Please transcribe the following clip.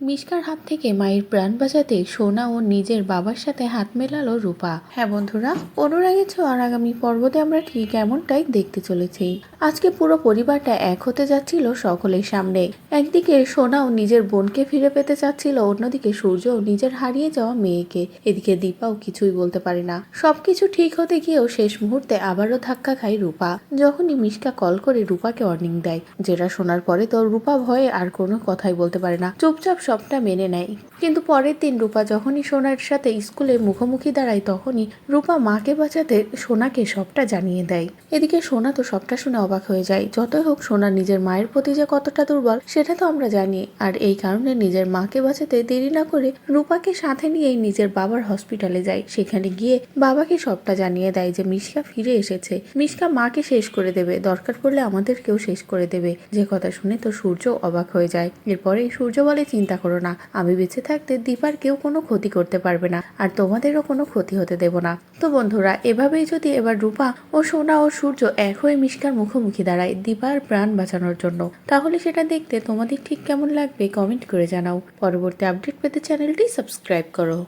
মিশকার হাত থেকে মায়ের প্রাণ বাঁচাতে সোনা ও নিজের বাবার সাথে হাত মেলালো রূপা। হ্যাঁ বন্ধুরা, অনুরাগের ছোঁয়ার আগামী পর্বতে আমরা ঠিক এমনটাই দেখতে চলেছি। আজকে পুরো পরিবারটা এক হতে যাচ্ছিল সকলের সামনে। একদিকে সোনাও নিজের বোনকে ফিরে পেতে চাচ্ছিল, অন্যদিকে সূর্যও নিজের হারিয়ে যাওয়া মেয়েকে। এদিকে দীপাও কিছুই বলতে পারে না। সবকিছু ঠিক হতে গিয়েও শেষ মুহূর্তে আবারও ধাক্কা খায় রূপা। যখনই মিশকা কল করে রূপাকে ওয়ার্নিং দেয়, যেটা শোনার পরে তো রূপা ভয়ে আর কোনো কথাই বলতে পারে না। চুপচাপ সবটা মেনে নেয়। কিন্তু পরের দিন রূপা যখনই সোনার সাথে স্কুলে মুখোমুখি দাঁড়ায়, তখনই রূপা মাকে বাঁচাতে সোনাকে সবটা জানিয়ে দেয়। এদিকে সোনা তো সবটা শুনে অবাক হয়ে যায়। যতই হোক সোনা নিজের মায়ের প্রতি যে কতটা দুর্বল, সেটা তো আমরা জানি। আর এই কারণে নিজের মাকে বাঁচাতে দেরি না করে রূপাকে সাথে নিয়েই নিজের বাবার হসপিটালে যায়। সেখানে গিয়ে বাবাকে সবটা জানিয়ে দেয় যে মিশকা ফিরে এসেছে। মিশকা মাকে শেষ করে দেবে। দরকার পড়লে আমাদেরকেও শেষ করে দেবে। যে কথা শুনে তো সূর্য অবাক হয়ে যায়। এরপরে সূর্য বলে চিন্তা করো না। আমি বেঁচে থাকতে দীপার কেউ কোনো ক্ষতি করতে পারবে না, আর তোমাদেরও কোনো ক্ষতি হতে দেব না। তো বন্ধুরা, এভাবেই যদি এবার রূপা ও সোনা ও সূর্য এক হয়ে মিষ্কার মুখোমুখি দাঁড়ায় দীপার প্রাণ বাঁচানোর জন্য, তাহলে সেটা দেখতে তোমাদের ঠিক কেমন লাগবে কমেন্ট করে জানাও। পরবর্তী আপডেট পেতে চ্যানেলটি সাবস্ক্রাইব করো।